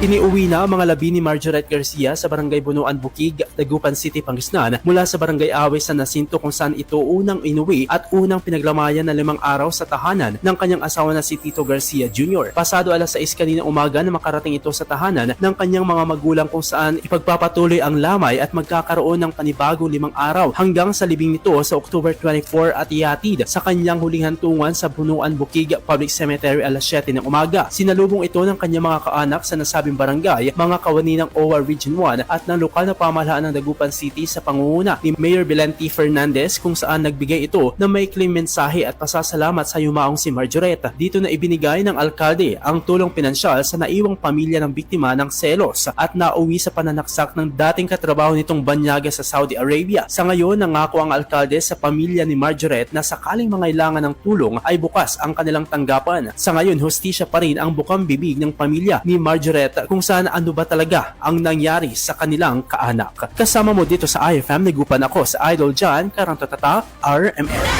Iniuwi na ang mga labi ni Margaret Garcia sa Barangay Bunuan Bukig, Dagupan City, Pangasinan mula sa Barangay Awe San Jacinto kung saan ito unang inuwi at unang pinaglamayan na limang araw sa tahanan ng kanyang asawa na si Tito Garcia Jr. Pasado alas 6 kanina umaga na makarating ito sa tahanan ng kanyang mga magulang kung saan ipagpapatuloy ang lamay at magkakaroon ng panibagong limang araw hanggang sa libing nito sa October 24 at ihatid sa kanyang huling hantungan sa Bunuan Bukig Public Cemetery alas 7 ng umaga. Sinalubong ito ng kanyang mga kaanak sa nasabing barangay, mga kawani ng OWA Region 1 at ng lokal na pamahalaan ng Dagupan City sa pangunguna ni Mayor Belanti Fernandez kung saan nagbigay ito ng maikling mensahe at pasasalamat sa yumaong si Marjoreta. Dito na ibinigay ng alkalde ang tulong pinansyal sa naiwang pamilya ng biktima ng selos at nauwi sa pananaksak ng dating katrabaho nitong banyaga sa Saudi Arabia. Sa ngayon, nangako ang alkalde sa pamilya ni Marjoret na sakaling mangailangan ng tulong ay bukas ang kanilang tanggapan. Sa ngayon, hostisya pa rin ang bukang bibig ng pamilya ni Marjoret kung saan ano ba talaga ang nangyari sa kanilang kaanak. Kasama mo dito sa IFM, nagupan ako sa Idol John, Karang Tatata, RMN.